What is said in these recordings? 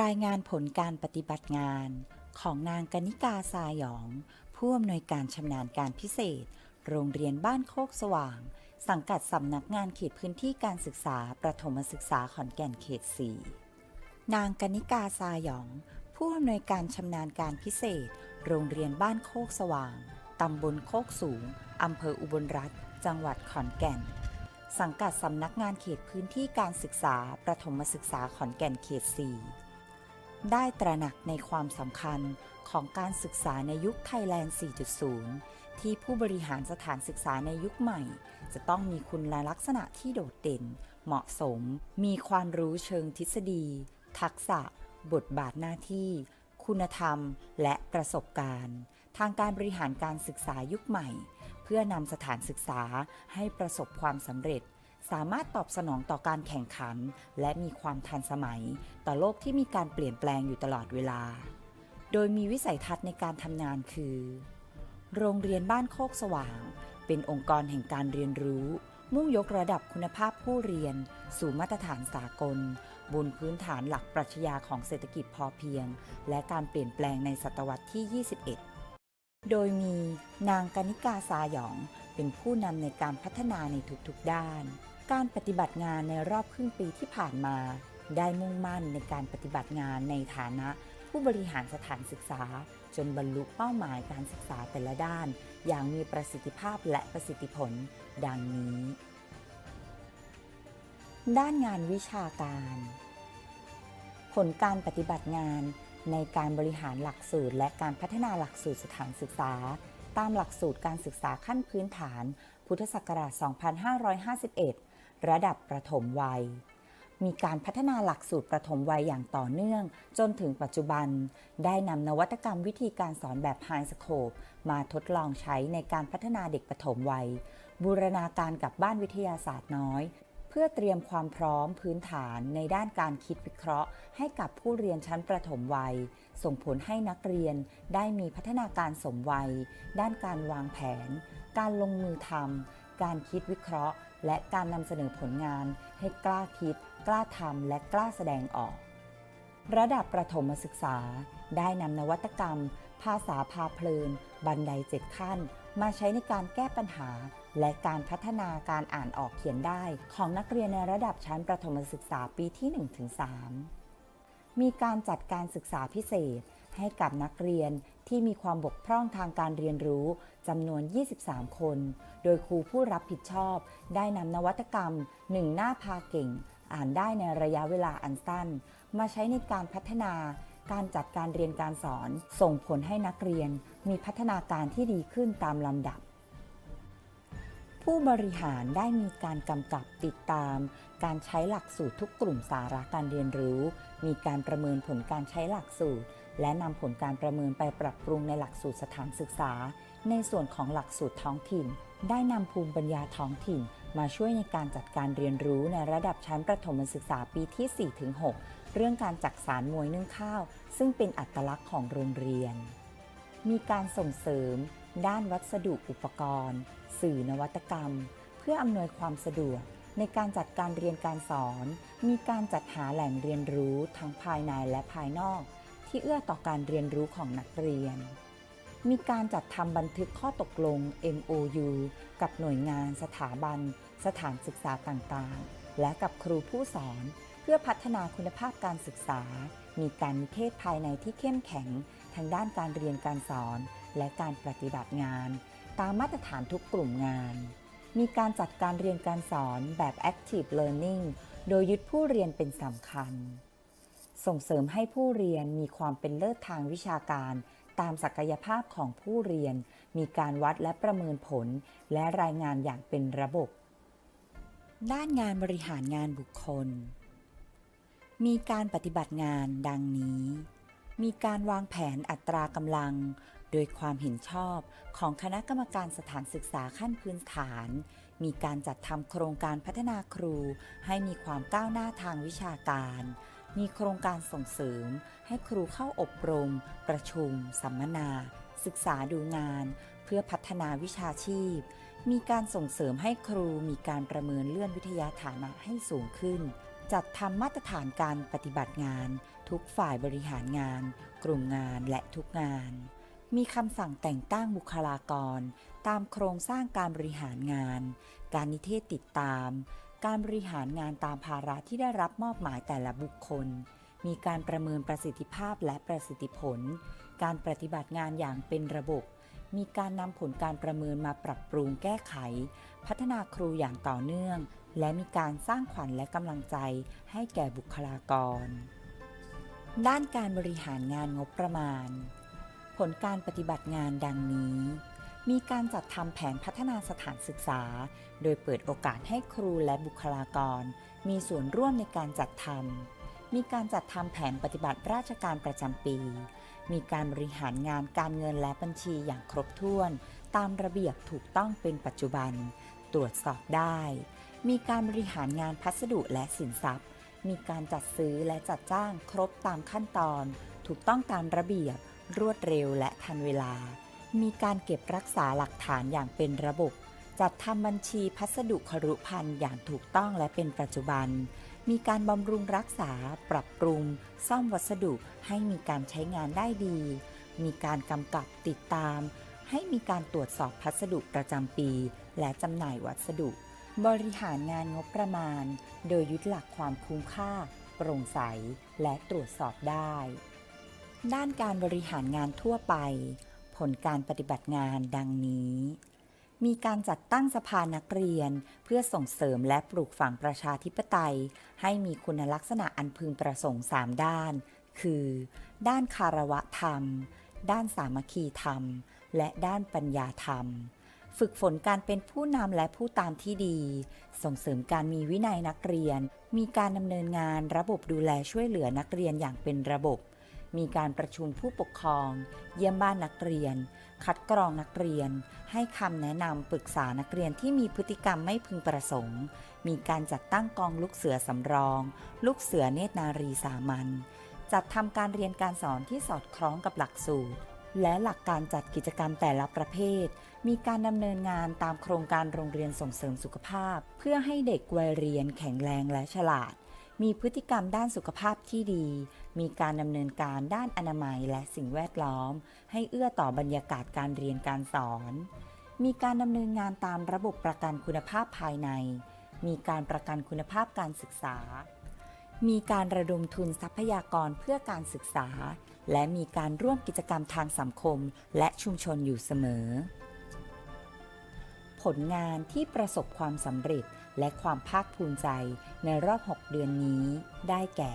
รายงานผลการปฏิบัติงานของนางกนิกาซาหยอง ผู้อำนวยการชำนาญการพิเศษ โรงเรียนบ้านโคกสว่าง สังกัดสำนักงานเขตพื้นที่การศึกษาประถมศึกษาขอนแก่นเขต 4 นางกนิกาซาหยอง ผู้อำนวยการชำนาญการพิเศษ โรงเรียนบ้านโคกสว่าง ตำบลโคกสูง อำเภออุบลรัฐ จังหวัดขอนแก่น สังกัดสำนักงานเขตพื้นที่การศึกษาประถมศึกษาขอนแก่นเขต 4 ได้ตระหนักในความสำคัญของการศึกษาในยุคไทยแลนด์ 4.0 ที่ผู้บริหารสถานศึกษาในยุคใหม่ จะต้องมีคุณลักษณะที่โดดเด่น เหมาะสม มีความรู้เชิงทฤษฎี ทักษะ บทบาทหน้าที่ คุณธรรม และประสบการณ์ ทางการบริหารการศึกษายุคใหม่ เพื่อนำสถานศึกษาให้ประสบความสำเร็จ สามารถตอบสนองต่อการแข่งขัน และมีความทันสมัย ต่อโลกที่มีการเปลี่ยนแปลงอยู่ตลอดเวลา โดยมีวิสัยทัศน์ในการทำงานคือ โรงเรียนบ้านโคกสว่าง เป็นองค์กรแห่งการเรียนรู้ มุ่งยกระดับคุณภาพผู้เรียน สู่มาตรฐานสากล บนพื้นฐานหลักปรัชญาของเศรษฐกิจพอเพียง และการเปลี่ยนแปลงในศตวรรษที่ 21โดยมีนางกนิกาซาหยองเป็นผู้นำในการพัฒนาในทุกๆด้าน การปฏิบัติงานในรอบครึ่งปีที่ผ่านมา ได้มุ่งมั่นในการปฏิบัติงานในฐานะผู้บริหารสถานศึกษา จนบรรลุเป้าหมายการศึกษาแต่ละด้าน อย่างมีประสิทธิภาพและประสิทธิผล ดังนี้ ด้านงานวิชาการ ผลการปฏิบัติงานในการบริหารหลักสูตร และการพัฒนาหลักสูตรสถานศึกษา ตามหลักสูตรการศึกษาขั้นพื้นฐาน พุทธศักราช 2551 ระดับประถมวัย มีการพัฒนาหลักสูตรประถมวัยอย่างต่อเนื่อง จนถึงปัจจุบัน ได้นำนวัตกรรมวิธีการสอนแบบไฮสโคปมาทดลองใช้ในการพัฒนาเด็กประถมวัย บูรณาการกับบ้านวิทยาศาสตร์น้อยเพื่อเตรียมความพร้อมพื้นฐานในด้านการคิดวิเคราะห์ ให้กับผู้เรียนชั้นประถมวัย ส่งผลให้นักเรียนได้มีพัฒนาการสมวัย ด้านการวางแผน การลงมือทำการคิดวิเคราะห์ และการนำเสนอผลงานให้กล้าคิด กล้าทำและกล้าแสดงออก ระดับประถมศึกษา ได้นำนวัตกรรม ภาษาพาเพลิน บันไดเจ็ดขั้น มาใช้ในการแก้ปัญหา และการพัฒนาการอ่านออกเขียนได้ ของนักเรียนในระดับชั้นประถมศึกษาปีที่ 1-3 มีการจัดการศึกษาพิเศษ ให้กับนักเรียนที่มีความบกพร่องทางการเรียนรู้จำนวน 23 คน โดยครูผู้รับผิดชอบ ได้นำนวัตกรรม1หน้าพาเก่ง อ่านได้ในระยะเวลาอันสั้น มาใช้ในการพัฒนาการจัดการเรียนการสอน ส่งผลให้นักเรียนมีพัฒนาการที่ดีขึ้นตามลำดับ ผู้บริหารได้มีการกำกับติดตาม การใช้หลักสูตรทุกกลุ่มสาระการเรียนรู้ มีการประเมินผลการใช้หลักสูตร และนำผลการประเมินไปปรับปรุงในหลักสูตรสถานศึกษา ในส่วนของหลักสูตรท้องถิ่น ได้นำภูมิปัญญาท้องถิ่น มาช่วยในการจัดการเรียนรู้ในระดับชั้นประถมศึกษาปีที่ 4-6 เรื่องการจักสารมวยนึ่งข้าว ซึ่งเป็นอัตลักษณ์ของโรงเรียน มีการส่งเสริม ด้านวัสดุอุปกรณ์ สื่อนวัตกรรม เพื่ออำนวยความสะดวกในการจัดการเรียนการสอน มีการจัดหาแหล่งเรียนรู้ทั้งภายในและภายนอก ที่เอื้อต่อการเรียนรู้ของนักเรียน มีการจัดทำบันทึกข้อตกลง MOU กับหน่วยงาน สถาบัน สถานศึกษาต่างๆ และกับครูผู้สอน เพื่อพัฒนาคุณภาพการศึกษา มีการนิเทศภายในที่เข้มแข็ง ทางด้านการเรียนการสอน และการปฏิบัติงาน ตามมาตรฐานทุกกลุ่มงาน มีการจัดการเรียนการสอนแบบ active learning โดยยึดผู้เรียนเป็นสำคัญ ส่งเสริมให้ผู้เรียนมีความเป็นเลิศทางวิชาการ ตามศักยภาพของผู้เรียน มีการวัดและประเมินผล และรายงานอย่างเป็นระบบ ด้านงานบริหารงานบุคคล มีการปฏิบัติงานดังนี้ มีการวางแผนอัตรากำลัง โดยความเห็นชอบของคณะกรรมการสถานศึกษาขั้นพื้นฐาน มีการจัดทำโครงการพัฒนาครู ให้มีความก้าวหน้าทางวิชาการ มีโครงการส่งเสริม ให้ครูเข้าอบรม ประชุม สัมมนา ศึกษาดูงาน เพื่อพัฒนาวิชาชีพ มีการส่งเสริมให้ครูมีการประเมินเลื่อนวิทยาฐานะให้สูงขึ้น จัดทำมาตรฐานการปฏิบัติงาน ทุกฝ่ายบริหารงาน กลุ่มงานและทุกงาน มีคำสั่งแต่งตั้งบุคลากร ตามโครงสร้างการบริหารงาน การนิเทศติดตาม การบริหารงานตามภาระที่ได้รับมอบหมายแต่ละบุคคล มีการประเมินประสิทธิภาพและประสิทธิผล การปฏิบัติงานอย่างเป็นระบบ มีการนำผลการประเมินมาปรับปรุงแก้ไข พัฒนาครูอย่างต่อเนื่อง และมีการสร้างขวัญและกำลังใจให้แก่บุคลากร ด้านการบริหารงานงบประมาณ ผลการปฏิบัติงานดังนี้ มีการจัดทำแผนพัฒนาสถานศึกษา โดยเปิดโอกาสให้ครูและบุคลากร มีส่วนร่วมในการจัดทำ มีการจัดทำแผนปฏิบัติราชการประจำปี มีการบริหารงานการเงินและบัญชีอย่างครบถ้วน ตามระเบียบถูกต้องเป็นปัจจุบัน ตรวจสอบได้ มีการบริหารงานพัสดุและสินทรัพย์ มีการจัดซื้อและจัดจ้างครบตามขั้นตอน ถูกต้องตามระเบียบ รวดเร็วและทันเวลา มีการเก็บรักษาหลักฐานอย่างเป็นระบบ จัดทำบัญชีพัสดุครุภัณฑ์อย่างถูกต้องและเป็นปัจจุบัน มีการบำรุงรักษา ปรับปรุง ซ่อมวัสดุให้มีการใช้งานได้ดี มีการกำกับติดตาม ให้มีการตรวจสอบพัสดุประจำปี และจำหน่ายวัสดุ บริหารงานงบประมาณ โดยยึดหลักความคุ้มค่า โปร่งใส และตรวจสอบได้ ด้านการบริหารงานทั่วไป ผลการปฏิบัติงานดังนี้ มีการจัดตั้งสภานักเรียน เพื่อส่งเสริมและปลูกฝังประชาธิปไตย ให้มีคุณลักษณะอันพึงประสงค์ 3 ด้าน คือ ด้านคารวะธรรม ด้านสามัคคีธรรม และด้านปัญญาธรรมฝึกฝนการเป็นผู้นำและผู้ตามที่ดี ส่งเสริมการมีวินัยนักเรียน มีการดำเนินงานระบบดูแลช่วยเหลือนักเรียนอย่างเป็นระบบ มีการประชุมผู้ปกครอง เยี่ยมบ้านนักเรียน คัดกรองนักเรียน ให้คำแนะนำปรึกษานักเรียนที่มีพฤติกรรมไม่พึงประสงค์ มีการจัดตั้งกองลูกเสือสำรอง ลูกเสือเนตรนารีสามัญจัดทำการเรียนการสอนที่สอดคล้องกับหลักสูตร และหลักการจัดกิจกรรมแต่ละประเภท มีการดำเนินงานตามโครงการโรงเรียนส่งเสริมสุขภาพ เพื่อให้เด็กวัยเรียนแข็งแรงและฉลาด มีพฤติกรรมด้านสุขภาพที่ดี มีการดำเนินการด้านอนามัยและสิ่งแวดล้อม ให้เอื้อต่อบรรยากาศการเรียนการสอน มีการดำเนินงานตามระบบประกันคุณภาพภายใน มีการประกันคุณภาพการศึกษา มีการระดมทุนทรัพยากรเพื่อการศึกษา และมีการร่วมกิจกรรมทางสังคม และชุมชนอยู่เสมอ ผลงานที่ประสบความสำเร็จและความภาคภูมิใจในรอบ 6 เดือนนี้ได้แก่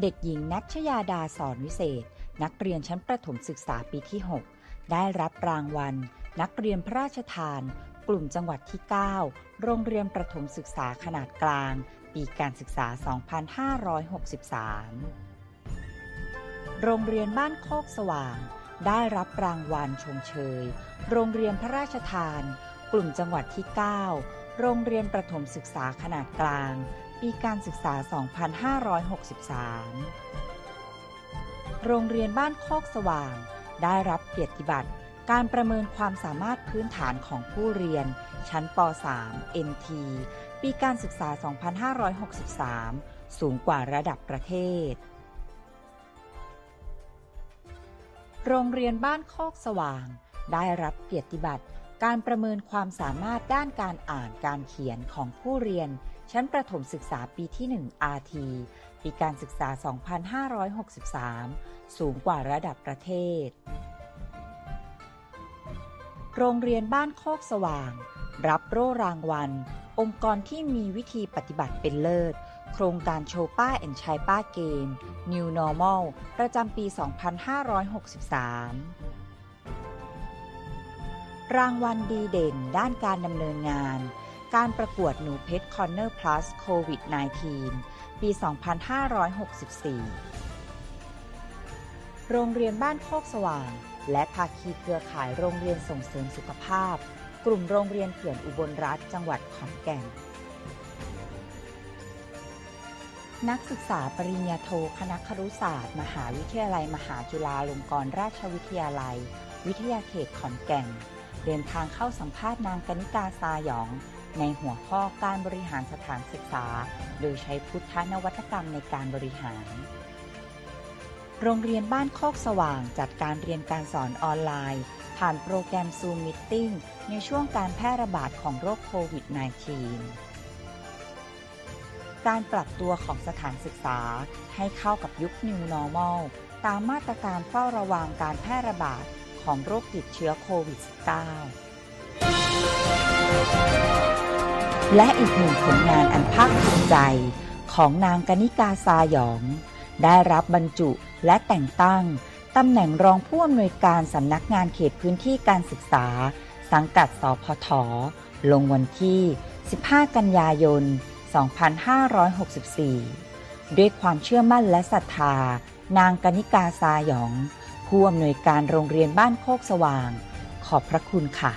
เด็กหญิงนัชยาดาสอนวิเศษ นักเรียนชั้นประถมศึกษาปีที่ 6 ได้รับรางวัล นักเรียนพระราชทาน กลุ่มจังหวัดที่ 9 โรงเรียนประถมศึกษาขนาดกลาง ปีการศึกษา 2563 โรงเรียนบ้านโคกสว่าง ได้รับรางวัลชมเชย โรงเรียนพระราชทาน กลุ่มจังหวัดที่ 9 โรงเรียนประถมศึกษาขนาดกลาง ปีการศึกษา 2563 โรงเรียนบ้านโคกสว่าง ได้รับเกียรติบัตรการประเมินความสามารถพื้นฐานของผู้เรียน ชั้นป .3 NT ปีการศึกษา 2563 สูงกว่าระดับประเทศ โรงเรียนบ้านโคกสว่าง ได้รับเกียรติบัตรการประเมินความสามารถด้านการอ่านการเขียนของผู้เรียน ชั้นประถมศึกษาปีที่ 1 RT ปีการศึกษา 2563 สูงกว่าระดับประเทศ โรงเรียนบ้านโคกสว่าง รับโล่รางวัล องค์กรที่มีวิธีปฏิบัติเป็นเลิศ โครงการโชว์ป้าแอนชัยป้าเกม New Normal ประจำปี 2563 รางวัลดีเด่นด้านการดำเนินงาน การประกวดหนูเพชรคอนเนอร์ plus โควิด -19 ปี 2564 โรงเรียนบ้านโคกสว่าง และภาคีเครือข่ายโรงเรียนส่งเสริมสุขภาพ กลุ่มโรงเรียนเขื่อนอุบลรัฐจังหวัดขอนแก่น นักศึกษาปริญญาโทคณะครุศาสตร์ มหาวิทยาลัย มหาจุฬาลงกรณราชวิทยาลัย วิทยาเขตขอนแก่น เดินทางเข้าสัมภาษณ์นางกนิกาซาหยอง ในหัวข้อการบริหารสถานศึกษา โดยใช้พุทธนวัตกรรมในการบริหาร โรงเรียนบ้านโคกสว่างจัดการเรียนการสอนออนไลน์ ผ่านโปรแกรม Zoom Meeting ในช่วงการแพร่ระบาดของโรคโควิด -19 การปรับตัวของสถานศึกษาให้เข้ากับยุค New Normal ตามมาตรการเฝ้าระวังการแพร่ระบาดของโรคติดเชื้อโควิด -19 และอีกหนึ่งผลงานอันภาคภูมิใจของนางกนิกาซาหยอง ได้รับบรรจุและแต่งตั้งตำแหน่งรองผู้อำนวยการสำนักงานเขตพื้นที่การศึกษา สังกัดสพทลงวันที่ 15 กันยายน 2564 ด้วยความเชื่อมั่นและศรัทธา นางกนิกาซาหยอง ผู้อำนวยการโรงเรียนบ้านโคกสว่าง ขอบพระคุณค่ะ